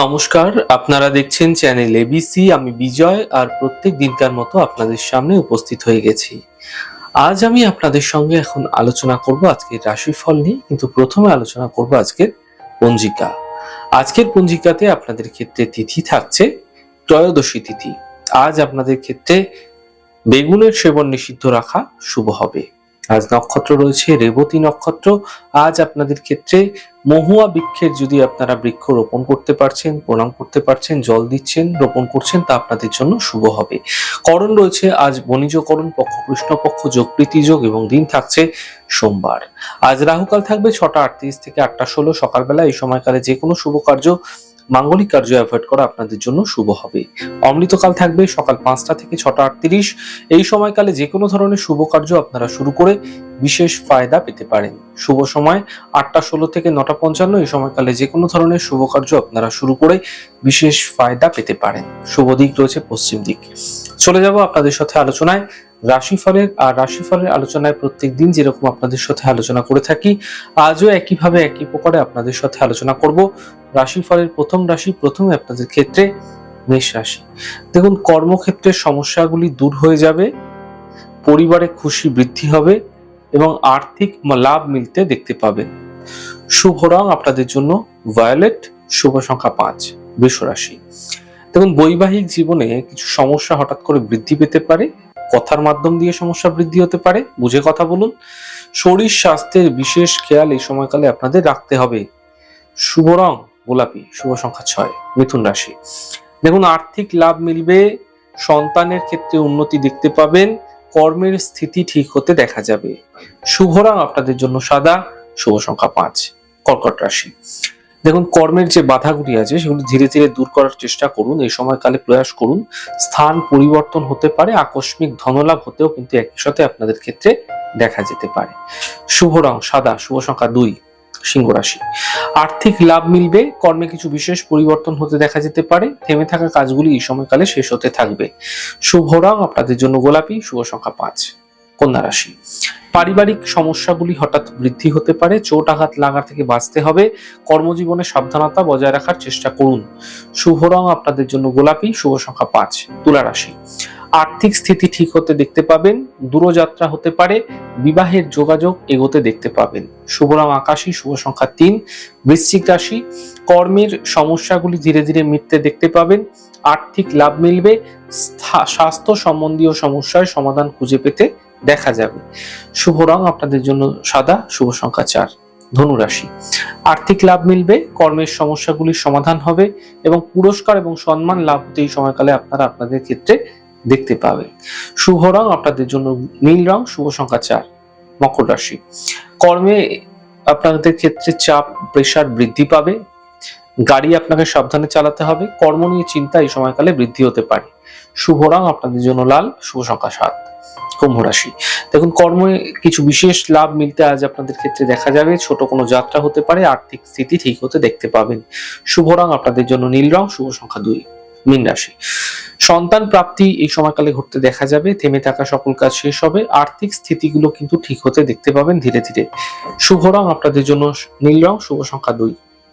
নমস্কার, আপনারা দেখছেন চ্যানেল এবিসি আমি বিজয় আর প্রত্যেক দিনকার মতো আপনাদের সামনে উপস্থিত হয়ে গেছি। আজ আমি আপনাদের সঙ্গে এখন আলোচনা করব আজকের রাশিফল নিয়ে, কিন্তু প্রথমে আলোচনা করব আজকের পঞ্জিকা। আজকের পঞ্জিকাতে আপনাদের ক্ষেত্রে তিথি থাকছে ত্রয়োদশী তিথি। আজ আপনাদের ক্ষেত্রে বেগুনের সেবন নিষিদ্ধ রাখা শুভ হবে। আজ নক্ষত্র রয়েছে, রেবতী নক্ষত্র। আজ আপনাদের ক্ষেত্রে মহুয়া বৃক্ষের যদি আপনারা বৃক্ষ রোপণ করতে পারছেন, প্রণাম করতে পারছেন, জল দিচ্ছেন, রোপণ করছেন, তা আপনাদের জন্য শুভ হবে। করণ রয়েছে, আজ বণিজকরণ পক্ষ, কৃষ্ণপক্ষ, যোগ প্রীতি এবং দিন থাকছে সোমবার। আজ রাহুকাল থাকবে ছটা আটত্রিশ থেকে আটটা ষোলো, সকালবেলা এই সময়কালে যে কোনো শুভ কার্য মাঙ্গলিক কার্য অ্যাভয়েড করা আপনাদের জন্য শুভ হবে। অমৃতকাল থাকবে সকাল পাঁচটা থেকে ছটা আটত্রিশ। এই সময়কালে যে কোনো ধরনের শুভ কার্য আপনারা শুরু করে বিশেষ ফায়দা পেতে পারেন। শুভ সময় আটটা ষোলো থেকে নটা পঞ্চান্ন, এই সময়কালে যে কোনো ধরনের শুভ কার্য আপনারা শুরু করে বিশেষ ফায়দা পেতে পারেন। শুভ দিক রয়েছে পশ্চিম দিক। চলে যাব আপনাদের সাথে আলোচনায়। রাশিফলের, আর রাশিফলের আলোচনায় প্রত্যেক দিন যেরকম আপনাদের সাথে আলোচনা করে থাকি, আজও একইভাবে একই প্রকারে আপনাদের সাথে আলোচনা করব। রাশিফলের প্রথম রাশি, প্রথমে আপনাদের ক্ষেত্রে মেষ রাশি। দেখুন, কর্মক্ষেত্রের সমস্যাগুলি দূর হয়ে যাবে, পরিবারে খুশি বৃদ্ধি হবে এবং আর্থিক লাভ মিলতে দেখতে পাবেন। শুভ রং আপনাদের জন্য ভায়োলেট, শুভ সংখ্যা পাঁচ বৃষ রাশি। দেখুন, বৈবাহিক জীবনে কিছু সমস্যা হঠাৎ করে বৃদ্ধি পেতে পারে কথার মাধ্যম দিয়ে সমস্যা বৃদ্ধি হতে পারে। বুঝে কথা বলুন। শরীর স্বাস্থ্যের বিশেষ খেয়াল এই সময়কালে আপনাদের রাখতে হবে। শুভ রং, গোলাপি, শুভ সংখ্যা ছয়, মিথুন রাশি। দেখুন, আর্থিক লাভ মিলবে, সন্তানের ক্ষেত্রে উন্নতি দেখতে পাবেন, কর্মের স্থিতি ঠিক হতে দেখা যাবে। শুভ রং আপনাদের জন্য সাদা, শুভ সংখ্যা পাঁচ, কর্কট রাশি। দেখুন, কর্মের যে বাধাগুলি আছে, সেগুলি ধীরে ধীরে দূর করার চেষ্টা করুন। এই সময়কালে প্রয়াস করুন। স্থান পরিবর্তন হতে পারে, আকস্মিক ধনলাভ হতেও কিন্তু একই সাথে আপনাদের ক্ষেত্রে দেখা যেতে পারে। শুভ রং, সাদা, শুভ সংখ্যা দুই, সিংহ রাশি। আর্থিক লাভ মিলবে, কর্মে কিছু বিশেষ পরিবর্তন হতে দেখা যেতে পারে। থেমে থাকা কাজগুলি এই সময়কালে শেষ হতে থাকবে। শুভ রং, আপনাদের জন্য গোলাপি, শুভ সংখ্যা পাঁচ। কন্যা রাশি পারিবারিক সমস্যাগুলি হঠাৎ বৃদ্ধি হতে পারে, চোট আঘাত লাগা থেকে বাঁচতে হবে। কর্মজীবনে সাবধানতা বজায় রাখার চেষ্টা করুন। শুভ রং আপনাদের জন্য গোলাপি, শুভ সংখ্যা পাঁচ তুলা রাশি আর্থিক স্থিতি ঠিক হতে দেখতে পাবেন, দূরযাত্রা হতে পারে, বিবাহের যোগাযোগ এগোতে দেখতে পাবেন। শুভ রং আকাশী, শুভ সংখ্যা তিন, বৃশ্চিক রাশি। কর্মের সমস্যাগুলি ধীরে ধীরে মিটতে দেখতে পাবেন, আর্থিক লাভ মিলবে স্বাস্থ্য সম্বন্ধীয় সমস্যার সমাধান খুঁজে পেতে দেখা যাবে। শুভ রং আপনাদের জন্য সাদা, শুভ সংখ্যা চার, ধনুরাশি। আর্থিক লাভ মিলবে, কর্মের সমস্যাগুলির সমাধান হবে এবং পুরস্কার এবং সম্মান লাভ এই সময়কালে আপনারা আপনাদের ক্ষেত্রে দেখতে পাবেন। শুভ রং আপনাদের জন্য নীল রং, শুভ সংখ্যা চার, মকর রাশি। কর্মে আপনাদের ক্ষেত্রে চাপ প্রেসার বৃদ্ধি পাবে। গাড়ি আপনাকে সাবধানে চালাতে হবে। কর্ম নিয়ে চিন্তা এই সময়কালে বৃদ্ধি হতে পারে। শুভ রং আপনাদের জন্য লাল, শুভ সংখ্যা সাত। কুম্ভ রাশি। দেখুন, কর্মে কিছু বিশেষ লাভ মিলতে আজ আপনাদের ক্ষেত্রে দেখা যাবে। ছোট কোনো যাত্রা হতে পারে, আর্থিক স্থিতি ঠিক হতে দেখতে পাবেন। শুভ রং আপনাদের জন্য নীল রং, শুভ সংখ্যা দুই, মীন রাশি। সন্তান প্রাপ্তি এই সময়কালে ঘটতে দেখা যাবে। থেমে থাকা সকল কাজ শেষ হবে। আর্থিক স্থিতিগুলো কিন্তু ঠিক হতে দেখতে পাবেন ধীরে ধীরে। শুভ রং আপনাদের জন্য নীল রং, শুভ সংখ্যা দুই।